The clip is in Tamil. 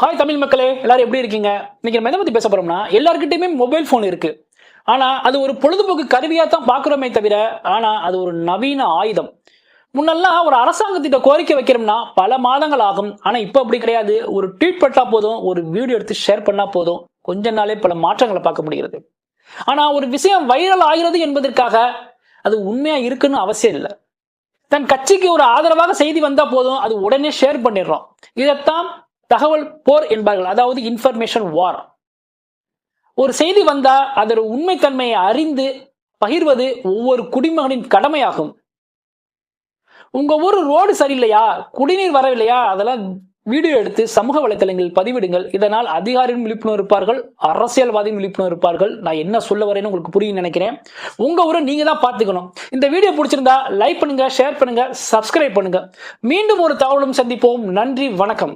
ஹாய் தமிழ் மக்களே எல்லாரும் எப்படி இருக்கீங்க? இன்னைக்கு நம்ம எதை பத்தி பேச போறோம்னா எல்லாருக்கிட்டையுமே மொபைல் ஃபோன் இருக்கு. ஆனா அது ஒரு பொழுதுபோக்கு கருவியா தான் பாக்குறோமே தவிர ஆனா அது ஒரு நவீன ஆயுதம். முன்னெல்லாம் ஒரு அரசாங்கத்திட்ட கோரிக்கை வைக்கிறோம்னா பல மாதங்கள் ஆகும். ஆனா இப்போ அப்படி கிடையாது. ஒரு ட்வீட் பட்டா போதும் ஒரு வீடியோ எடுத்து ஷேர் பண்ணா போதும். கொஞ்ச நாளே பல மாற்றங்களை பார்க்க முடிகிறது. ஆனா ஒரு விஷயம் வைரல் ஆகிறது என்பதற்காக அது உண்மையா இருக்குன்னு அவசியம் இல்லை. தன் கட்சிக்கு ஒரு ஆதரவாக செய்தி வந்தா போதும் அது உடனே ஷேர் பண்ணிடுறோம். இதைத்தான் தகவல் போர் என்பார்கள். அதாவது இன்ஃபர்மேஷன் வார் ஒரு செய்தி வந்தா அதோட உண்மைத்தன்மையை அறிந்து பகிர்வது ஒவ்வொரு குடிமகனின் கடமையாகும். உங்க ஊர் ரோடு சரியில்லையா? குடிநீர் வரவில்லையா? அதெல்லாம் வீடியோ எடுத்து சமூக வலைத்தளங்களில் பதிவிடுங்கள். இதனால் அதிகாரியும் விழிப்புணர்வு இருப்பார்கள். அரசியல்வாதியும் விழிப்புணர்வு இருப்பார்கள். நான் என்ன சொல்ல வரேன்னு உங்களுக்கு புரியும் நினைக்கிறேன். உங்க ஊரை நீங்க தான் பார்த்துக்கணும். இந்த வீடியோ பிடிச்சிருந்தா லைக் பண்ணுங்க ஷேர் பண்ணுங்க சப்ஸ்கிரைப் பண்ணுங்க. மீண்டும் ஒரு தகவலும் சந்திப்போம். நன்றி வணக்கம்.